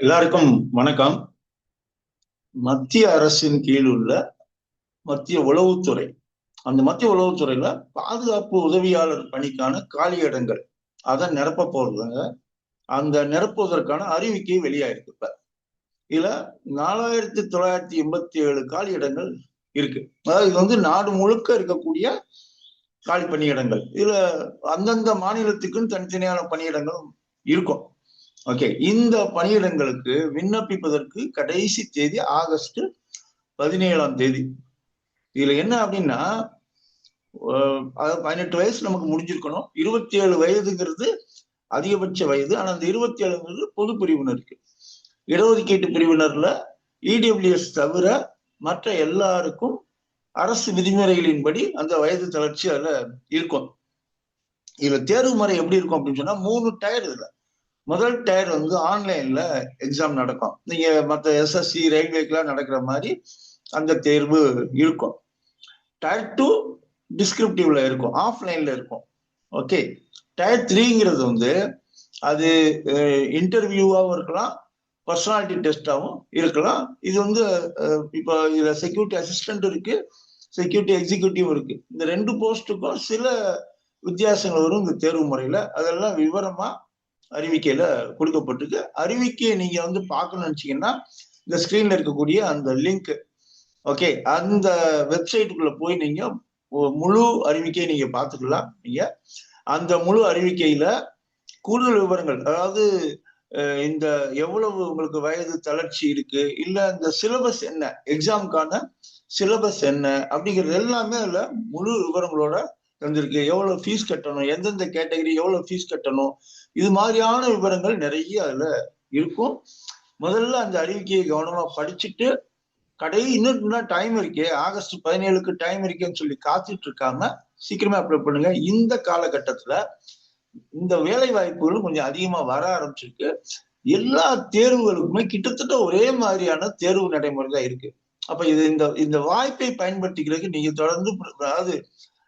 எல்லாருக்கும் வணக்கம். மத்திய அரசின் கீழ் உள்ள மத்திய உளவுத்துறை அந்த மத்திய உளவுத்துறையில பாதுகாப்பு உதவியாளர் பணிக்கான காலி இடங்கள் அதை நிரப்ப போறதுங்க அந்த நிரப்புவதற்கான அறிவிக்கை வெளியாயிருக்கு இப்ப. இதுல நாலாயிரத்தி தொள்ளாயிரத்தி எண்பத்தி ஏழு காலி இடங்கள் இருக்கு. அதாவது இது வந்து நாடு முழுக்க இருக்கக்கூடிய காலி பணியிடங்கள். இதுல அந்தந்த மாநிலத்துக்குன்னு தனித்தனியான பணியிடங்களும் இருக்கும். ஓகே இந்த பணியிடங்களுக்கு விண்ணப்பிப்பதற்கு கடைசி தேதி ஆகஸ்ட் பதினேழாம் தேதி. இதுல என்ன அப்படின்னா பதினெட்டு வயசு நமக்கு முடிஞ்சிருக்கணும். இருபத்தி ஏழு வயதுங்கிறது அதிகபட்ச வயது ஆனா அந்த இருபத்தி ஏழுங்கிறது பொது பிரிவினருக்கு. இடஒதுக்கீட்டு பிரிவினர்ல இடபிள்யூஎஸ் தவிர மற்ற எல்லாருக்கும் அரசு விதிமுறைகளின்படி அந்த வயது தளர்ச்சி அதுல இருக்கும். இதுல தேர்வு முறை எப்படி இருக்கும் அப்படின்னு சொன்னா மூணு டயர் இதுல. முதல் டயர் வந்து ஆன்லைன்ல எக்ஸாம் நடக்கும். நீங்க மற்ற எஸ்எஸ்சி ரயில்வேக்கெல்லாம் நடக்கிற மாதிரி அந்த தேர்வு இருக்கும். டயர் டூ டிஸ்கிரிப்டிவ்ல இருக்கும். ஆஃப்லைன்ல இருக்கும். ஓகே டயர் த்ரீங்கிறது வந்து அது இன்டர்வியூவாகவும் இருக்கலாம் பர்சனாலிட்டி டெஸ்டாகவும் இருக்கலாம். இது வந்து இப்போ இதில் செக்யூரிட்டி அசிஸ்டன்ட் இருக்கு செக்யூரிட்டி எக்ஸிக்யூட்டிவ் இருக்கு. இந்த ரெண்டு போஸ்ட்டுக்கும் சில வித்தியாசங்கள் வரும் இந்த தேர்வு முறையில். அதெல்லாம் விவரமாக அறிவிக்கையில கொடுக்கப்பட்டிருக்கு. அறிவிக்கையை நீங்க வந்து பார்க்கணும்னு நினைச்சீங்கன்னா இந்த ஸ்கிரீன்ல இருக்கக்கூடிய அந்த லிங்க் ஓகே அந்த வெப்சைட்டுக்குள்ள போய் நீங்க முழு அறிவிக்கையை நீங்க பார்த்துக்கலாம். நீங்க அந்த முழு அறிவிக்கையில கூடுதல் விவரங்கள் அதாவது இந்த எவ்வளவு உங்களுக்கு வயது தளர்ச்சி இருக்கு இல்ல இந்த சிலபஸ் என்ன எக்ஸாமுக்கான சிலபஸ் என்ன அப்படிங்கிறது எல்லாமே அதுல முழு விவரங்களோட தந்திருக்கு எவ்வளவு ஃபீஸ் கட்டணும்? எந்தெந்த கேட்டகரி எவ்வளவு ஃபீஸ் கட்டணும்? இது மாதிரியான விவரங்கள் நிறைய அதுல இருக்கும். முதல்ல அந்த அறிவிக்கையை கவனமா படிச்சுட்டு கடை இன்னும் டைம் இருக்கே. ஆகஸ்ட் பதினேழுக்கு டைம் இருக்கேன்னு சொல்லி காத்துட்டு இருக்காம சீக்கிரமா அப்ளை பண்ணுங்க. இந்த காலகட்டத்துல இந்த வேலை வாய்ப்புகளும் கொஞ்சம் அதிகமா வர ஆரம்பிச்சிருக்கு. எல்லா தேர்வுகளுக்குமே கிட்டத்தட்ட ஒரே மாதிரியான தேர்வு நடைமுறை தான் இருக்கு. அப்ப இது இந்த இந்த வாய்ப்பை பயன்படுத்திக்கிறதுக்கு நீங்க தொடர்ந்து அதாவது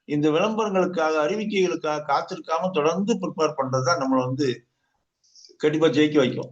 இந்த விளம்பரங்களுக்காக அறிவிக்கைகளுக்காக காத்திருக்காம தொடர்ந்து ப்ரிப்பேர் பண்றதுதான் நம்மளை வந்து கண்டிப்பா ஜெயிக்க வைக்கும்.